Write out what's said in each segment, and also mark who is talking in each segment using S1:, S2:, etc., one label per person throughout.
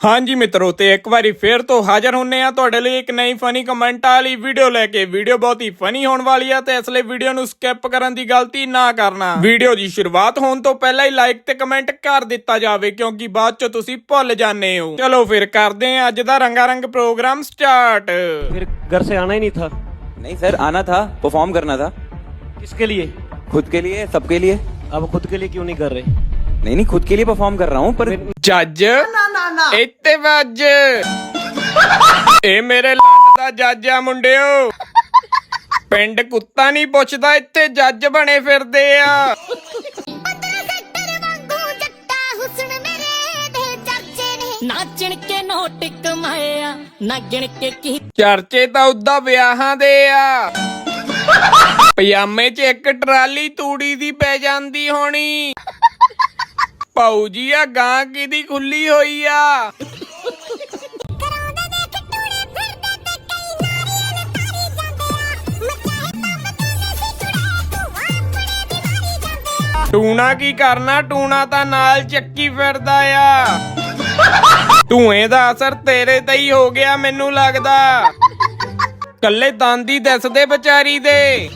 S1: ਹਾਂਜੀ ਮਿੱਤਰੋ ਤੇ ਇੱਕ ਵਾਰੀ ਫੇਰ ਤੋਂ ਹਾਜ਼ਰ ਹੁੰਨੇ ਆ ਤੁਹਾਡੇ ਲਈ ਇੱਕ ਨਈ ਫਨੀ ਕਮੈਂਟ ਵਾਲੀ ਵੀਡੀਓ ਲੈ ਕੇ ਵੀਡੀਓ ਬਹੁਤ ਹੀ ਫਨੀ ਹੋਣ ਵਾਲੀ ਆ ਤੇ ਇਸ ਲਈ ਵੀਡੀਓ ਨੂੰ ਸਕਿਪ ਕਰਨ ਦੀ ਗਲਤੀ ਨਾ ਕਰਨਾ ਵੀਡੀਓ ਦੀ ਸ਼ੁਰੂਆਤ ਹੋਣ ਤੋਂ ਪਹਿਲਾਂ ਹੀ ਲਾਈਕ ਤੇ ਕਮੈਂਟ ਕਰ ਦਿੱਤਾ ਜਾਵੇ ਕਿਉਂਕਿ ਬਾਅਦ ਚ ਤੁਸੀਂ ਭੁੱਲ ਜਾਂਦੇ ਹੋ ਚਲੋ ਫਿਰ ਕਰਦੇ ਆ ਅੱਜ ਦਾ ਰੰਗਾ ਰੰਗ ਪ੍ਰੋਗਰਾਮ ਸਟਾਰਟ
S2: फिर घर से आना ही नहीं था
S3: नहीं सर आना था परफॉर्म करना था
S2: किसके लिए
S3: खुद के लिए सबके लिए
S2: अब खुद के लिए क्यों नहीं कर रहे
S3: नहीं नहीं खुद के लिए परफॉर्म कर रहा हूँ पर
S1: ਜੱਜ ਇੱਥੇ ਵੱਜ। ਇਹ ਮੇਰੇ ਲੰਨ ਦਾ ਜੱਜ ਆ ਮੁੰਡਿਓ। ਪਿੰਡ ਕੁੱਤਾ ਨਹੀਂ ਪੁੱਛਦਾ ਇੱਥੇ ਜੱਜ ਬਣੇ ਫਿਰਦੇ ਆ।
S4: ਸੈਕਟਰ ਵਾਂਗੂ ਜੱਟਾ ਹੁਸਨ ਮੇਰੇ ਦੇ ਚਰਚੇ ਨੇ।
S5: ਨਾਚਣ ਕੇ ਨੋਟ ਕਮਾਇਆ ਨਾ ਗਿਣ ਕੇ ਕੀ
S1: ਚਰਚੇ ਤਾਂ ਉਦਾਂ ਵਿਆਹਾਂ ਦੇ ਆ। ਪਜਾਮੇ 'ਚ ਇੱਕ ਟਰਾਲੀ ਤੂੜੀ ਦੀ ਪੈ ਜਾਂਦੀ ਹੋਣੀ। ਭਾਊ ਜੀ ਆ ਗਾਂ ਕਿਹਦੀ ਖੁੱਲੀ ਹੋਈ
S4: ਟੂਣੇ ਆ।
S1: ਟੂਣਾ ਕੀ ਕਰਨਾ? ਟੂਣਾ ਤਾਂ ਨਾਲ ਚੱਕੀ ਫਿਰਦਾ ਆ। ਧੂਏ ਦਾ ਅਸਰ ਤੇਰੇ ਤੇ ਹੀ ਹੋ ਗਿਆ ਮੈਨੂੰ ਲੱਗਦਾ। ਕੱਲੇ ਦੰਦੀ ਦਿਸਦੇ ਵਿਚਾਰੀ ਦੇ।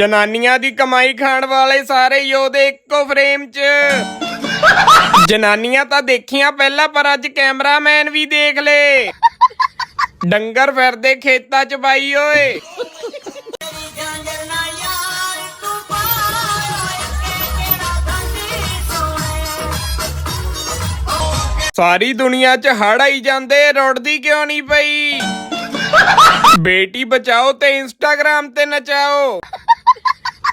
S1: ਜਨਾਨੀਆਂ ਦੀ ਕਮਾਈ ਖਾਣ ਵਾਲੇ ਸਾਰੇ ਯੋਧੇ ਇੱਕੋ ਫਰੇਮ 'ਚ। ਜਨਾਨੀਆਂ ਤਾਂ ਦੇਖੀਆਂ ਪਹਿਲਾਂ, ਪਰ ਅੱਜ ਕੈਮਰਾਮੈਨ ਵੀ ਦੇਖ ਲੇ। ਡੰਗਰ ਫਿਰਦੇ ਖੇਤਾਂ 'ਚ ਬਾਈ ਓਏ। ਸਾਰੀ ਦੁਨੀਆ 'ਚ ਹੜ ਆਈ ਜਾਂਦੇ, ਰੁੜਦੀ ਕਿਉਂ ਨਹੀਂ ਪਈ? ਬੇਟੀ ਬਚਾਓ ਤੇ ਇੰਸਟਾਗ੍ਰਾਮ ਤੇ ਨਚਾਓ।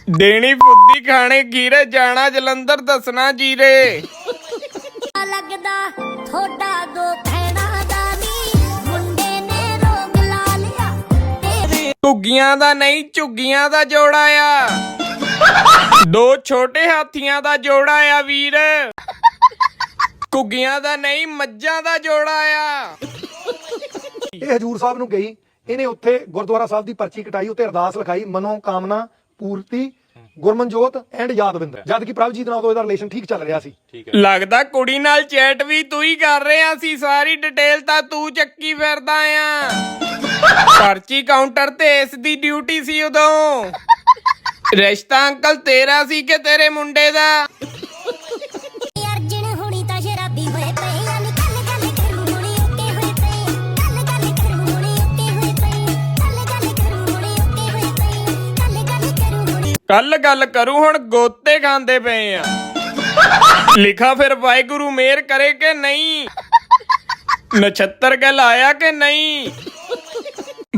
S1: ਦੇਣੀ ਫੁੱਦੀ ਖਾਣੇ ਗੀਰੇ ਜਾਣਾ ਜਲੰਧਰ ਦੱਸਣਾ ਜੀਰੇ।
S4: ਲੱਗਦਾ ਥੋੜਾ ਦੋ ਭੈਣਾਂ ਦਾ ਨੀ। ਮੁੰਡੇ ਨੇ ਰੋਗ ਲਾ ਲਿਆ ਤੇਰੇ
S1: ਘੁੱਗੀਆਂ ਦਾ ਨਹੀਂ ਝੁੱਗੀਆਂ ਦਾ ਜੋੜਾ ਆ। ਦੋ ਛੋਟੇ ਹਾਥੀਆਂ ਦਾ ਜੋੜਾ ਆ ਵੀਰ। ਘੁੱਗੀਆਂ ਦਾ ਨਹੀਂ ਮੱਝਾਂ ਦਾ ਜੋੜਾ ਆ।
S6: ਇਹ ਹਜੂਰ ਸਾਹਿਬ ਨੂੰ ਗਈ। ਇਹਨੇ ਉੱਥੇ ਗੁਰਦੁਆਰਾ ਸਾਹਿਬ ਦੀ ਪਰਚੀ ਕਟਾਈ ਉੱਤੇ ਅਰਦਾਸ ਲਿਖਾਈ ਮਨੋ ਕਾਮਨਾ ਪੂਰਤੀ ਗੁਰਮਨਜੋਤ ਐਂਡ ਯਾਦਵਿੰਦਰ। ਜਦ ਕਿ ਪ੍ਰਭਜੀਤ ਨਾਲ ਤੋਂ ਇਹਦਾ ਰਿਲੇਸ਼ਨ ਠੀਕ ਚੱਲ ਰਿਹਾ ਸੀ।
S1: ਲੱਗਦਾ ਕੁੜੀ ਨਾਲ ਚੈਟ ਵੀ ਤੂੰ ਹੀ ਕਰ ਰਿਹਾ ਸੀ ਸਾਰੀ ਡਿਟੇਲ ਤਾਂ ਤੂੰ ਚੱਕੀ ਫਿਰਦਾ ਆ। ਪਰਚੀ ਕਾਊਂਟਰ ਤੇ ਇਸ ਦੀ ਡਿਊਟੀ ਸੀ ਉਦੋਂ। ਰਿਸ਼ਤਾ ਅੰਕਲ ਤੇਰਾ ਸੀ ਕਿ ਤੇਰੇ ਮੁੰਡੇ ਦਾ? ਕੱਲ ਗੱਲ ਕਰੂ ਹੁਣ ਗੋਤੇ ਖਾਂਦੇ ਪਏ ਆ। ਲਿਖਾ ਫਿਰ ਵਾਹਿਗੁਰੂ ਮੇਰ ਕਰੇ ਕਿ ਨਹੀਂ? ਨਛੱਤਰ ਗੱਲ ਆਇਆ ਕਿ ਨਹੀਂ?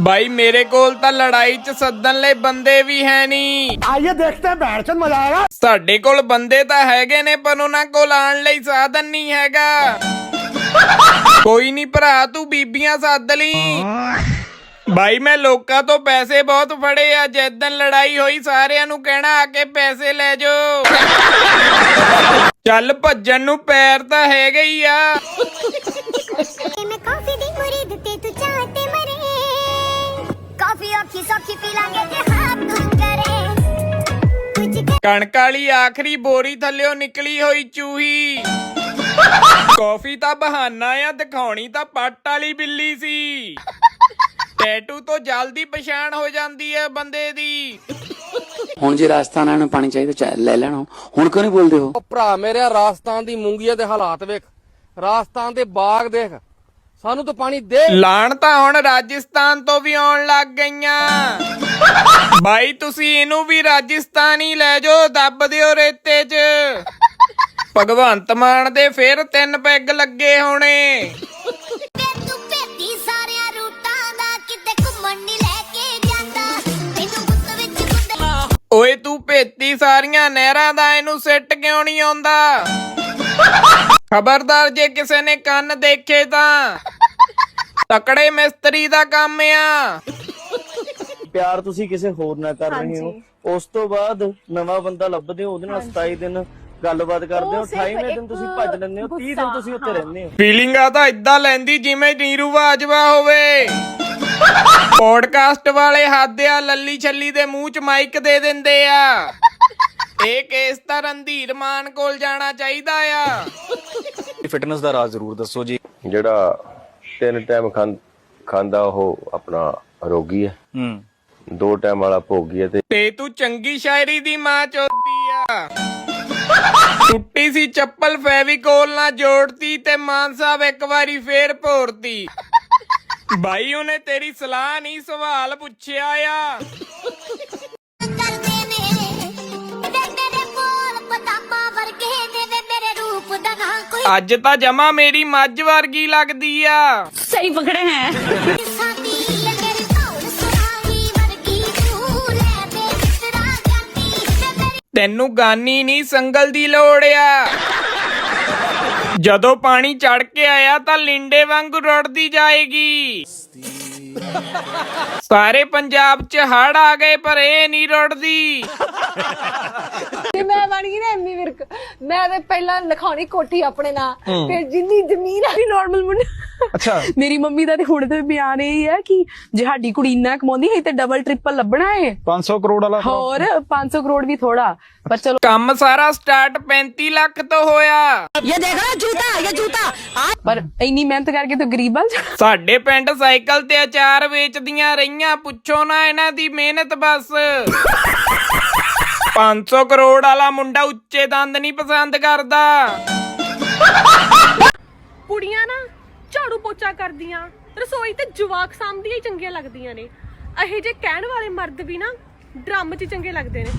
S1: ਭਾਈ ਮੇਰੇ ਕੋਲ ਤਾਂ ਲੜਾਈ 'ਚ ਸੱਦਣ ਲਈ ਬੰਦੇ ਵੀ ਹੈ ਨਹੀਂ।
S6: ਆਈਏ ਦੇਖਦੇ ਬੈਠ ਚੰਦ ਮਜ਼ਾ ਆਏਗਾ।
S1: ਸਾਡੇ ਕੋਲ ਬੰਦੇ ਤਾਂ ਹੈਗੇ ਨੇ ਪਰ ਉਹਨਾਂ ਕੋਲ ਆਣ ਲਈ ਸਾਧਨ ਨਹੀਂ ਹੈਗਾ। ਕੋਈ ਨਹੀਂ ਭਰਾ ਤੂੰ ਬੀਬੀਆਂ ਸੱਦ ਲਈ। ਬਾਈ ਮੈਂ ਲੋਕਾਂ ਤੋਂ ਪੈਸੇ ਬਹੁਤ ਫੜੇ ਆ। ਜਿੱਦਣ ਲੜਾਈ ਹੋਈ ਸਾਰਿਆਂ ਨੂੰ ਕਹਿਣਾ ਆ ਕੇ ਪੈਸੇ ਲੈ ਜਾਓ। ਚੱਲ ਭੱਜਣ ਨੂੰ ਪੈਰ ਤਾਂ ਹੈਗੇ ਹੀ ਆ।
S4: ਮੈਂ ਕਾਫੀ ਦੀ ਮੁਰੀਦ ਤੇ ਤੂੰ ਚਾਹ ਤੇ ਮਰੇ। ਕਾਫੀ ਔਖੀ ਸੌਖੀ ਪੀ ਲਾਂਗੇ ਤੇ ਹੱਥ ਕਰੇ ਕੁਝ
S1: ਕਣਕ ਵਾਲੀ ਆਖਰੀ ਬੋਰੀ ਥੱਲਿਓ ਨਿਕਲੀ ਹੋਈ ਚੂਹੀ। ਕਾਫੀ ਤਾਂ ਬਹਾਨਾ ਆ ਦਿਖਾਉਣੀ ਤਾਂ ਪੱਟ ਵਾਲੀ ਬਿੱਲੀ ਸੀ। ਟੈਟੂ ਤੋਂ ਜਲਦੀ ਪਛਾਣ ਹੋ ਜਾਂਦੀ ਹੈ ਬੰਦੇ ਦੀ।
S7: ਹੁਣ ਜੇ ਰਾਜਸਥਾਨ ਨੂੰ ਪਾਣੀ ਚਾਹੀਦਾ ਚਾਹ ਲੈ ਲੈਣਾ ਹੁਣ ਕਿਉਂ ਨਹੀਂ ਬੋਲਦੇ ਹੋ
S8: ਉਹ ਭਰਾ ਮੇਰੇ ਰਾਜਸਥਾਨ ਦੀ ਮੂੰਗੀਆਂ ਦੇ ਹਾਲਾਤ ਵੇਖ। ਰਾਜਸਥਾਨ ਦੇ ਬਾਗ ਦੇਖ। ਸਾਨੂੰ ਤਾਂ ਪਾਣੀ ਦੇ।
S1: ਲਾਣ ਤਾਂ ਹੁਣ ਰਾਜਸਥਾਨ ਤੋਂ ਵੀ ਆਉਣ ਲੱਗ ਗਈਆਂ। ਬਾਈ ਤੁਸੀਂ ਇਹਨੂੰ ਵੀ ਰਾਜਸਥਾਨ ਹੀ ਲੈ ਜਾਓ ਦੱਬ ਦਿਓ ਰੇਤੇ 'ਚ। ਭਗਵੰਤ ਮਾਨ ਦੇ ਫੇਰ ਤਿੰਨ ਪੈਗ ਲੱਗੇ ਹੋਣੇ। ਓਏ ਤੂੰ ਭੇਤੀ ਸਾਰੀਆਂ ਨਹਿਰਾਂ ਦਾ ਇਹਨੂੰ ਸਿੱਟ ਕਿਉਂ ਨਹੀਂ ਆਉਂਦਾ? ਖਬਰਦਾਰ ਜੇ ਕਿਸੇ ਨੇ ਕੰਨ ਦੇਖੇ ਤਾਂ। ਤਕੜੇ ਮਿਸਤਰੀ ਦਾ ਕੰਮ ਆ।
S9: ਪਿਆਰ ਤੁਸੀਂ ਕਿਸੇ ਹੋਰ ਨਾਲ ਕਰ ਰਹੇ ਹੋ। ਉਸ ਤੋਂ ਬਾਅਦ ਨਵਾਂ ਬੰਦਾ ਲੱਭਦੇ ਹੋ ਉਹਦੇ ਨਾਲ 27 ਦਿਨ ਗੱਲਬਾਤ ਕਰਦੇ ਹੋ 28ਵੇਂ ਦਿਨ ਤੁਸੀਂ ਭੱਜ ਲੈਂਦੇ ਹੋ 30 ਦਿਨ ਤੁਸੀਂ ਉੱਥੇ ਰਹਿੰਦੇ ਹੋ।
S1: ਫੀਲਿੰਗਾਂ ਤਾਂ ਇਦਾਂ ਲੈਂਦੀ ਜਿਵੇਂ ਨੀਰੂ ਬਾਜਵਾ ਹੋਵੇ। ਪੋਡਕਾਸਟ ਵਾਲੇ ਹੱਦ ਲੱਲੀ ਛੱਲੀ ਦੇ ਮੂੰਹ 'ਚ ਮਾਈਕ ਦੇ ਦਿੰਦੇ ਆ। ਇਹ ਕੇਸ ਤਾਂ ਰਣਧੀਰ ਮਾਨ ਕੋਲ ਜਾਣਾ ਚਾਹੀਦਾ ਆ।
S3: ਫਿਟਨੈਸ ਦਾ ਰਾਜ਼ ਜ਼ਰੂਰ ਦੱਸੋ ਜੀ।
S10: ਜਿਹੜਾ ਤਿੰਨ ਟਾਈਮ ਖਾਂਦਾ ਉਹ ਆਪਣਾ ਰੋਗੀ ਹੈ
S3: ਹੂੰ।
S10: ਦੋ ਟਾਈਮ ਵਾਲਾ ਭੋਗੀ ਹੈ ਤੇ
S1: ਤੂੰ ਚੰਗੀ ਸ਼ਾਇਰੀ ਦੀ ਮਾਂ ਚੋਦੀ ਆ। ਟੁੱਟੀ ਸੀ ਚੱਪਲ ਫੈਵੀਕੋਲ ਨਾਲ ਜੋੜਤੀ ਤੇ ਮਾਨ ਸਾਹਿਬ ਇੱਕ ਵਾਰੀ ਫੇਰ ਭੋਰਤੀ। ਬਾਈ ਉਹਨੇ ਤੇਰੀ ਸਲਾਹ ਨਹੀਂ ਸਵਾਲ ਪੁੱਛਿਆ ਆ।
S4: ਕਰਦੇ ਨੇ ਵੇ ਤੇਰੇ ਬੋਲ ਪਤਾਮਾ ਵਰਗੇ ਨੇ ਵੇ ਮੇਰੇ ਰੂਪ ਦਾ ਨਾ ਕੋਈ
S1: ਅੱਜ ਤਾਂ ਜਮਾ ਮੇਰੀ ਮੱਝ ਵਰਗੀ ਲੱਗਦੀ ਆ।
S5: ਸਹੀ ਪਕੜੇ ਹੈ।
S1: ਤੈਨੂੰ ਗਾਨੀ ਨਹੀਂ ਸੰਗਲ ਦੀ ਲੋੜ ਆ। ਜਦੋਂ ਪਾਣੀ ਚੜ ਕੇ ਆਇਆ ਤਾਂ ਲਿੰਡੇ ਵਾਂਗੂ ਰੁੜਦੀ ਜਾਏਗੀ। ਸਾਰੇ ਪੰਜਾਬ 'ਚ ਹੜ ਆ ਗਏ ਪਰ ਇਹ ਨਹੀਂ ਰੁੜਦੀ।
S11: ਤੇ ਮੈਂ ਬਣ ਗਈ ਨਾ ਐਮੀ ਵਿਰਕ। ਮੈਂ ਤੇ ਪਹਿਲਾਂ ਲਿਖਾਉਣੀ ਕੋਠੀ ਆਪਣੇ ਨਾਂ ਫਿਰ ਜਿੰਨੀ ਜ਼ਮੀਨ ਆ ਨਾਰਮਲ ਮੁੰਡਾ ਅੱਛਾ। ਮੇਰੀ ਮੰਮੀ ਦਾ ਤੇ ਹੁਣ ਤੇ ਬਿਆਨ ਇਹ ਹੈ ਕਿ ਜੇ ਸਾਡੀ ਕੁੜੀ ਇੰਨਾ ਕਮਾਉਂਦੀ ਹੈ ਤੇ ਡਬਲ ਟ੍ਰਿਪਲ ਲੱਭਣਾ ਹੈ
S6: 500 ਕਰੋੜ ਵਾਲਾ
S11: ਹੋਰ 500 ਕਰੋੜ ਵੀ ਥੋੜਾ ਪਰ ਚਲੋ।
S1: ਕੰਮ ਸਾਰਾ ਸਟਾਰਟ 35 ਲੱਖ ਤੋਂ ਹੋਇਆ।
S5: ਇਹ ਦੇਖੋ ਜੂਤਾ ਇਹ ਜੂਤਾ।
S11: ਪਰ ਇੰਨੀ ਮਿਹਨਤ ਕਰਕੇ ਤੇ ਗਰੀਬ
S1: ਸਾਡੇ ਪਿੰਡ ਸਾਈਕਲ ਤੇ ਅਚਾਰ ਵੇਚਦੀਆਂ ਰਹੀਆਂ ਪੁੱਛੋ ਨਾ ਇਹਨਾਂ ਦੀ ਮਿਹਨਤ ਬਸ। 500 ਕਰੋੜ ਵਾਲਾ ਮੁੰਡਾ ਉੱਚੇ ਦੰਦ ਨਹੀਂ ਪਸੰਦ ਕਰਦਾ।
S11: ਕੁੜੀਆਂ ਨਾ ਝਾੜੂ ਪੋਚਾ ਕਰਦੀਆਂ ਰਸੋਈ ਤੇ ਜਵਾਕ ਸਾਂਭਦੀਆਂ ਹੀ ਚੰਗੀਆਂ ਲੱਗਦੀਆਂ ਨੇ। ਇਹੇ ਜੇ ਕਹਿਣ ਵਾਲੇ ਮਰਦ ਵੀ ਨਾ ਡਰਮ 'ਚ ਚੰਗੇ ਲੱਗਦੇ ਨੇ।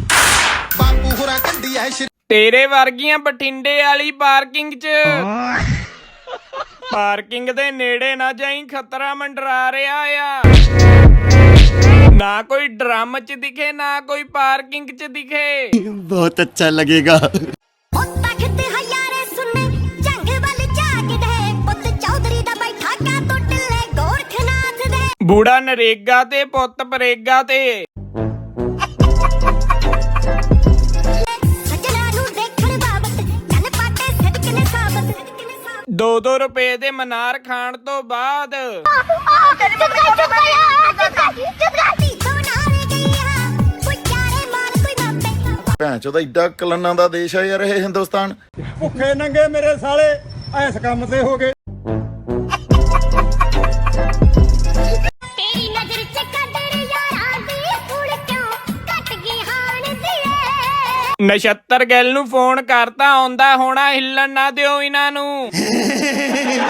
S1: ਤੇਰੇ ਵਰਗੀਆਂ ਬਠਿੰਡੇ ਵਾਲੀ ਪਾਰਕਿੰਗ 'ਚ। ਪਾਰਕਿੰਗ ਦੇ ਨੇੜੇ ਨਾ ਜਾਈ ਖਤਰਾ ਮੰਡਰਾ ਰਿਹਾ ਆ। ਨਾ ਕੋਈ ਡਰਮ 'ਚ ਦਿਖੇ ਨਾ ਕੋਈ ਪਾਰਕਿੰਗ 'ਚ ਦਿਖੇ
S4: ਉਹ ਤਖਤ ਹਯਾਰੇ ਸੁਣੇ ਜੰਗ ਵੱਲ ਝਾਕਦੇ ਪੁੱਤ ਚੌਧਰੀ ਦਾ ਬੈਠਾ ਕਾ ਤੋਂ ਟਿੱਲੇ ਗੋਰਖਨਾਥ ਦੇ
S1: ਬੂੜਾ ਨਰੇਗਾ ਤੇ ਪੁੱਤ ਪਰੇਗਾ ਤੇ
S4: ਸੱਜਣਾ ਨੂੰ ਦੇਖਣ ਬਾਬਤ ਕੰਨ ਪਾਟੇ ਸਿੱਧਕ ਨੇ ਸਾਬਤ
S1: 2-2 ਰੁਪਏ ਦੇ ਮਨਾਰ ਖਾਣ ਤੋਂ ਬਾਅਦ
S12: ਭੈਣ ਚੋਦਾ ਏਡਾ ਕਲਨਾਂ ਦਾ ਦੇਸ਼ ਹੈ ਯਾਰ ਇਹ ਹਿੰਦੁਸਤਾਨ।
S6: ਭੁੱਖੇ ਨੰਗੇ ਮੇਰੇ ਸਾਲੇ ਐਸ ਕੰਮ ਤੇ ਹੋ ਗਏ।
S4: ਤੇਰੀ ਨਜ਼ਰ ਚ ਕੱਢਣ ਯਾਰਾਂ ਦੀ ਕੁੜ ਕਿਉਂ ਕੱਟ ਗਈ ਹਾਣ ਦੀ
S1: ਨਛੱਤਰ ਗਿੱਲ ਨੂੰ ਫੋਨ ਕਰਤਾ ਆਉਂਦਾ ਹੋਣਾ ਹਿੱਲਣ ਨਾ ਦਿਓ ਇਹਨਾਂ ਨੂੰ।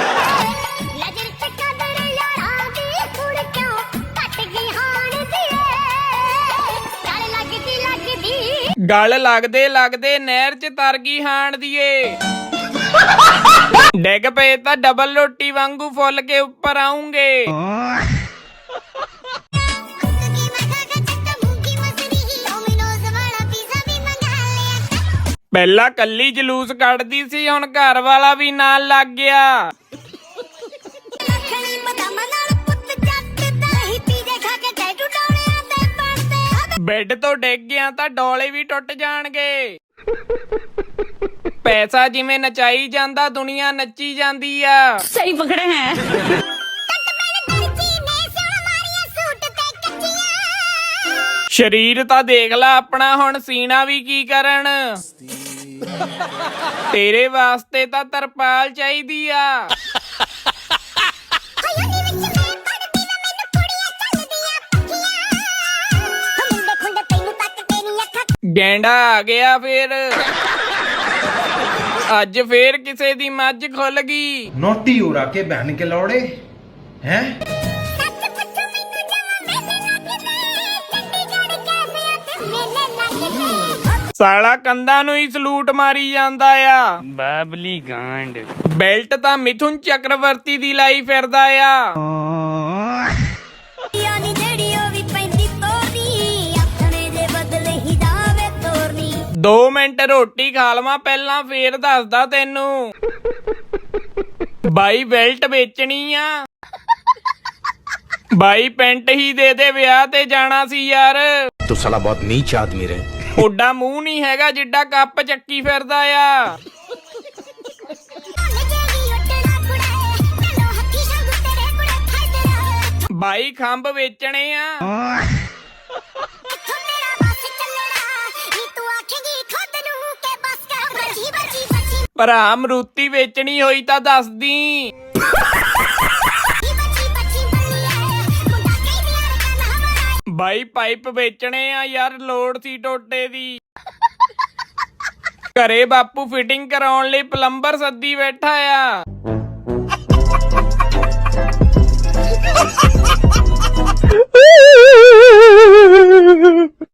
S1: ਗਲ ਲੱਗਦੇ ਲੱਗਦੇ ਨਹਿਰ 'ਚ ਤਰ ਗਈ ਹਾਣ ਦੀਏ। ਡਿੱਗ ਪਏ ਤਾਂ ਡਬਲ ਰੋਟੀ ਵਾਂਗੂ ਫੁੱਲ ਕੇ ਉੱਪਰ ਆਉਂਗੇ। ਪਹਿਲਾਂ ਕੱਲੀ ਜਲੂਸ ਕੱਢਦੀ ਸੀ, ਹੁਣ ਘਰ ਵਾਲਾ ਵੀ ਨਾਲ ਲੱਗ ਗਿਆ। ਬੈੱਡ ਤੋਂ ਡਿੱਗ ਗਿਆ ਤਾਂ ਡੋਲੇ ਵੀ ਟੁੱਟ ਜਾਣਗੇ। ਪੈਸਾ ਜਿਵੇਂ ਨਚਾਈ ਜਾਂਦਾ ਦੁਨੀਆ ਨੱਚੀ ਜਾਂਦੀ ਆ।
S5: ਸਹੀ ਪਕੜੇ ਹੈ।
S1: ਸ਼ਰੀਰ ਤਾਂ ਦੇਖ ਲੈ ਆਪਣਾ ਹੁਣ ਸੀਨਾ ਵੀ ਕੀ ਕਰਨ? ਤੇਰੇ ਵਾਸਤੇ ਤਾਂ ਤਰਪਾਲ ਚਾਹੀਦੀ ਆ। ਗੈਂਡਾ ਆ ਗਿਆ ਫੇਰ। ਅੱਜ ਫੇਰ ਕਿਸੇ ਦੀ ਮੱਝ ਖੁੱਲ ਗਈ।
S6: ਨੋਟੀ ਉਰਾ ਕੇ ਬਹਿਨ ਕੇ ਲੋੜੇ ਹੈ?
S1: ਸਾਲਾ ਕੰਧਾਂ ਨੂੰ ਹੀ ਸਲੂਟ ਮਾਰੀ ਜਾਂਦਾ ਆ। ਬਾਬਲੀ ਗਾਂਡ ਬੈਲਟ ਤਾਂ ਮਿਥੁਨ ਚੱਕਰਵਰਤੀ ਦੀ ਲਾਈ ਫਿਰਦਾ ਆ। 2 ਮਿੰਟ ਰੋਟੀ ਖਾ ਲਵਾਂ ਪਹਿਲਾਂ ਫੇਰ ਦੱਸਦਾ ਤੈਨੂੰ। ਬਾਈ ਬੈਲਟ ਵੇਚਣੀ ਆ। ਬਾਈ ਪੈਂਟ ਹੀ ਦੇ ਦੇ ਵਿਆਹ ਤੇ ਜਾਣਾ ਸੀ ਯਾਰ।
S6: ਤੂੰ ਸਾਲਾ ਬਹੁਤ ਨੀਚ ਆਦਮੀ ਰੇ।
S1: ਓਡਾ ਮੂੰਹ ਨਹੀਂ ਹੈਗਾ ਜਿੱਡਾ ਕੱਪ ਚੱਕੀ ਫਿਰਦਾ ਆ। ਬਾਈ ਖੰਭ ਵੇਚਣੇ ਆ। ਭਰਾ ਮਰੂਤੀ ਵੇਚਣੀ ਹੋਈ ਤਾਂ ਦੱਸਦੀ।
S4: ਬੱਚੀ
S1: ਬਾਈ ਪਾਈਪ ਵੇਚਣੇ ਆ ਯਾਰ, ਲੋੜ ਸੀ ਟੋਟੇ ਦੀ। ਘਰੇ ਬਾਪੂ ਫਿਟਿੰਗ ਕਰਾਉਣ ਲਈ ਪਲੰਬਰ ਸੱਦੀ ਬੈਠਾ ਆ।